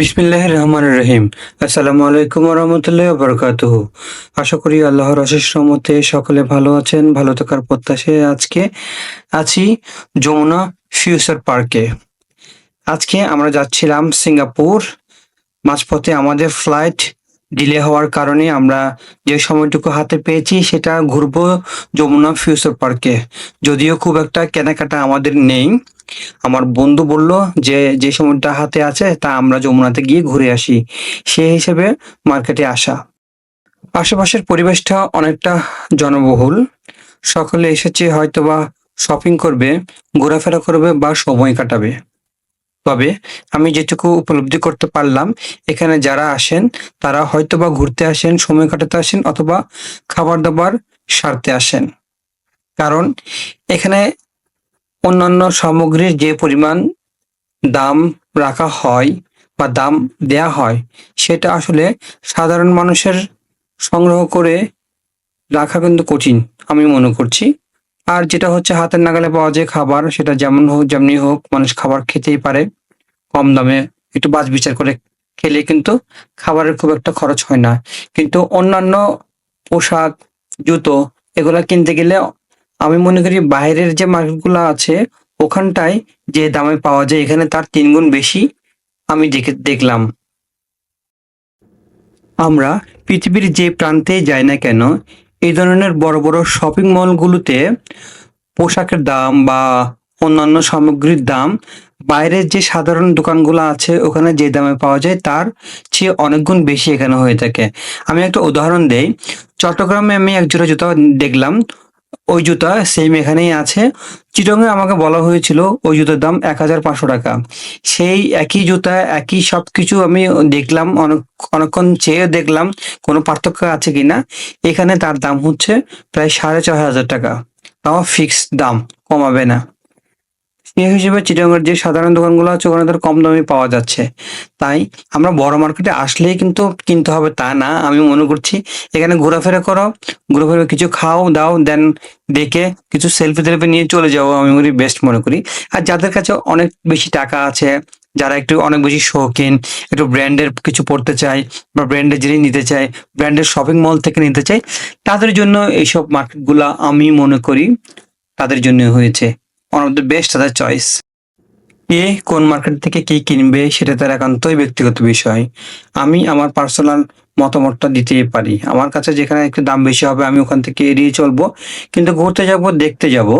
বিসমিল্লাহ রহমান রহিম। আসসালামু আলাইকুম রহমতুল্লাহ বরকাতুহ আশা করি আল্লাহর অশেষ রহমতে সকলে ভালো আছেন, ভালো থাকার প্রত্যাশায় আজকে আছি যমুনা ফিউচার পার্কে। আজকে আমরা যাচ্ছিলাম সিঙ্গাপুর। মাঝপথে আমাদের ফ্লাইট ডিলে হওয়ার কারণে আমরা যে সময়টুকু হাতে পেয়েছি সেটা ঘুরবো যমুনা ফিউচার পার্কে। যদিও খুব একটা কেনাকাটা আমাদের নেই। আমার বন্ধু বলল যে যে সময়টা হাতে আছে, তা আমরা যমুনাতে গিয়ে ঘুরে আসি। সেই হিসেবে মার্কেটে আসা। আশেপাশের পরিবেশটা অনেকটা জনবহুল। সকলে এসেছে হয়তোবা শপিং করবে, ঘোরাফেরা করবে বা সময় কাটাবে। তবে আমি যেটুকু উপলব্ধি করতে পারলাম, এখানে যারা আসেন, তারা হয়তোবা ঘুরতে আসেন, সময় কাটাতে আসেন অথবা খাবার দাবার সারতে আসেন। কারণ এখানে অন্যান্য সামগ্রীর যে পরিমাণ দাম রাখা হয় বা দাম দেয়া হয়, সেটা আসলে সাধারণ মানুষের সংগ্রহ করে রাখা কিন্তু কঠিন, আমি মনে করছি। আর যেটা হচ্ছে হাতের নাগালে পাওয়া যায় খাবার, সেটা যেমন হোক, যেমনি হোক, মানুষ খাবার খেতেই পারে। কম দামে একটু বাজ বিচার করে খেলে কিন্তু খাবারের খুব একটা খরচ হয় না। কিন্তু অন্যান্য পোশাক, জুতো, এগুলা কিনতে গেলে আমি মনে করি বাইরের যে মার্কেটগুলো আছে, ওখানটায় যে দামে পাওয়া যায়, এখানে তার তিন গুণ বেশি আমি দেখে, দেখলাম। আমরা পৃথিবীর যে প্রান্তে যাই না কেন, এই ধরনের বড় বড় শপিং মলগুলোতে পোশাকের দাম বা অন্যান্য সামগ্রীর দাম, বাইরের যে সাধারণ দোকানগুলো আছে, ওখানে যে দামে পাওয়া যায়, তার চেয়ে অনেক গুণ বেশি এখানে হয়ে থাকে। আমি একটা উদাহরণ দেই। চট্টগ্রামে আমি এক জোড়া জুতা দেখলাম। ওই জুতা সেম এখানেই আছে। চিটংয়ে আমাকে বলা হয়েছিল, ওই জুতার দাম এক হাজার পাঁচশো টাকা। সেই একই জুতা, একই সব কিছু আমি দেখলাম, অনেক, অনেকক্ষণ চেয়ে দেখলাম, কোনো পার্থক্য আছে কিনা। এখানে তার দাম হচ্ছে প্রায় সাড়ে ছয় হাজার টাকা। তাও ফিক্সড দাম, কমাবে না। সেই হিসেবে চিটাগাঙ্গের যে সাধারণ দোকানগুলো আছে, ওখানে ধর কম দামে পাওয়া যাচ্ছে। তাই আমরা বড় মার্কেটে আসলেই কিন্তু কিনতে হবে তা না। আমি মনে করছি এখানে ঘোরাফেরা করো, ঘোরাফেরা কিছু খাও, দাও দেন দেখে কিছু সেলফি টেলফি নিয়ে চলে যাও, আমি করি বেস্ট মনে করি। আর যাদের কাছে অনেক বেশি টাকা আছে, যারা একটু অনেক বেশি শৌখিন, একটু ব্র্যান্ডের কিছু পড়তে চায় বা ব্র্যান্ডের জিনিস নিতে চায় ব্র্যান্ডের শপিং মল থেকে নিতে চায়, তাদের জন্য এইসব মার্কেটগুলো আমি মনে করি তাদের জন্য হয়েছে। ওয়ান অফ দ্য বেস্ট তাদের চয়েস কে কোন মার্কেট থেকে কি কিনবে সেটা তার একান্তই ব্যক্তিগত বিষয়। আমি আমার পার্সোনাল মতামতটা দিতেই পারি। আমার কাছে যেখানে একটু দাম বেশি হবে, আমি ওখান থেকে এড়িয়ে চলবো। কিন্তু ঘুরতে যাব, দেখতে যাব।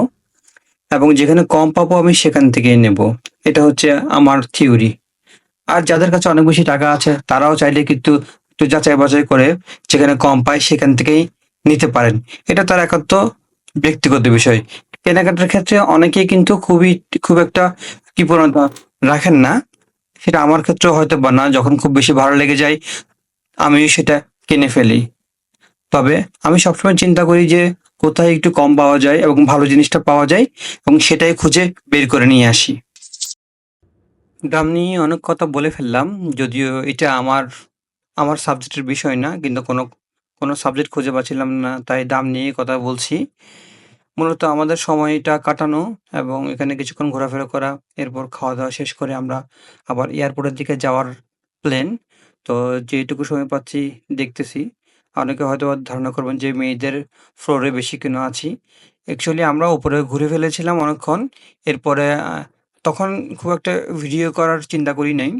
এবং যেখানে কম পাবো, আমি সেখান থেকেই নেব। এটা হচ্ছে আমার থিওরি আর যাদের কাছে অনেক বেশি টাকা আছে, তারাও চাইলে কিন্তু একটু যাচাই বাছাই করে যেখানে কম পায়, সেখান থেকেই নিতে পারেন। এটা তার একান্ত ব্যক্তিগত বিষয়। কেনাকাটার ক্ষেত্রে অনেকে কিন্তু খুবই, খুব একটা কৃপণতা রাখেন না। সেটা আমার ক্ষেত্রে হয়তো বা না, যখন খুব বেশি ভালো লেগে যায় আমি সেটা কিনে ফেলি। তবে আমি সবসময় চিন্তা করি যে, কোথায় একটু কম পাওয়া যায় এবং ভালো জিনিসটা পাওয়া যায় এবং সেটাই খুঁজে বের করে নিয়ে আসি। দাম নিয়ে অনেক কথা বলে ফেললাম, যদিও এটা আমার আমার সাবজেক্টের বিষয় না, কিন্তু কোনো কোনো সাবজেক্ট খুঁজে পাচ্ছিলাম না, তাই দাম নিয়ে কথা বলছি। মূলত আমাদের সময়টা কাটানো এবং এখানে কিছুক্ষণ ঘোরাফেরা করা, এরপর খাওয়া দাওয়া শেষ করে আমরা আবার এয়ারপোর্টের দিকে যাওয়ার প্ল্যান তো যেটুকু সময় পাচ্ছি দেখতেছি। অনেকে হয়তো ধারণা করবেন যে মেয়েদের ফ্লোরে বেশি কেন আছি। অ্যাকচুয়ালি আমরা উপরে ঘুরে ফেলেছিলাম অনেকক্ষণ। এরপরে তখন খুব একটা ভিডিও করার চিন্তা করি নাই।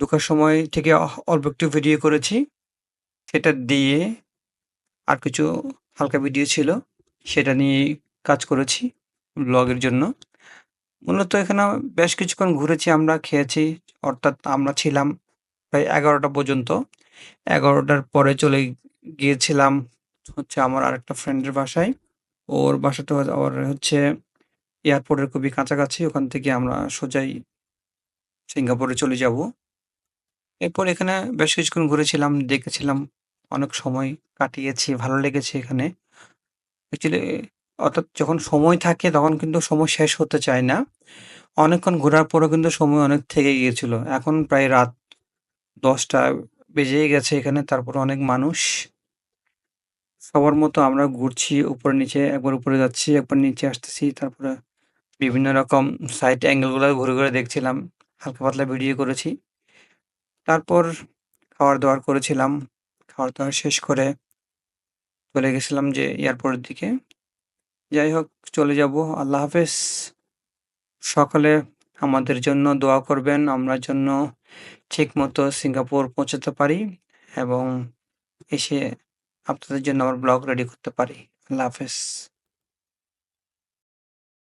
ঢোকার সময় থেকে অল্প একটু ভিডিও করেছি। সেটা দিয়ে আর কিছু হালকা ভিডিও ছিল। সেটা নিয়ে কাজ করেছি ব্লগের জন্য। মূলত এখানে বেশ কিছুক্ষণ ঘুরেছি, আমরা খেয়েছি, অর্থাৎ আমরা ছিলাম প্রায় এগারোটা পর্যন্ত। এগারোটার পরে চলে গিয়েছিলাম হচ্ছে আমার আরেকটা ফ্রেন্ডের বাসায়। ওর বাসাটা আবার হচ্ছে এয়ারপোর্টের খুবই কাছাকাছি, ওখান থেকে আমরা সোজাই সিঙ্গাপুরে চলে যাব। এরপর এখানে বেশ কিছুক্ষণ ঘুরেছিলাম, দেখেছিলাম অনেক সময় কাটিয়েছি, ভালো লেগেছে এখানে। অ্যাকচুয়ালি অর্থাৎ যখন সময় থাকে তখন কিন্তু সময় শেষ হতে চায় না। অনেকক্ষণ ঘোরার পরেও কিন্তু সময় অনেক থেকে গিয়েছিল। এখন প্রায় রাত দশটা বেজেই গেছে এখানে, তারপরে অনেক মানুষ। সবার মতো আমরা ঘুরছি, উপরে নিচে, একবার উপরে যাচ্ছি, একবার নিচে আসতেছি, তারপরে বিভিন্ন রকম সাইড অ্যাঙ্গেলগুলো ঘুরে ঘুরে দেখছিলাম, হালকা পাতলা ভিডিও করেছি। তারপর খাওয়ার দাওয়ার করেছিলাম। খাওয়ার দাওয়ার শেষ করে চলে গেছিলাম যে এয়ারপোর্টের দিকে। যাই হোক, চলে যাব। আল্লাহ হাফেজ। সকালে আমাদের জন্য দোয়া করবেন। আমরা জন্য ঠিক মতো সিঙ্গাপুর পৌঁছাতে পারি এবং এসে আপনাদের জন্য আমার ব্লগ রেডি করতে পারি। আল্লাহ হাফেজ।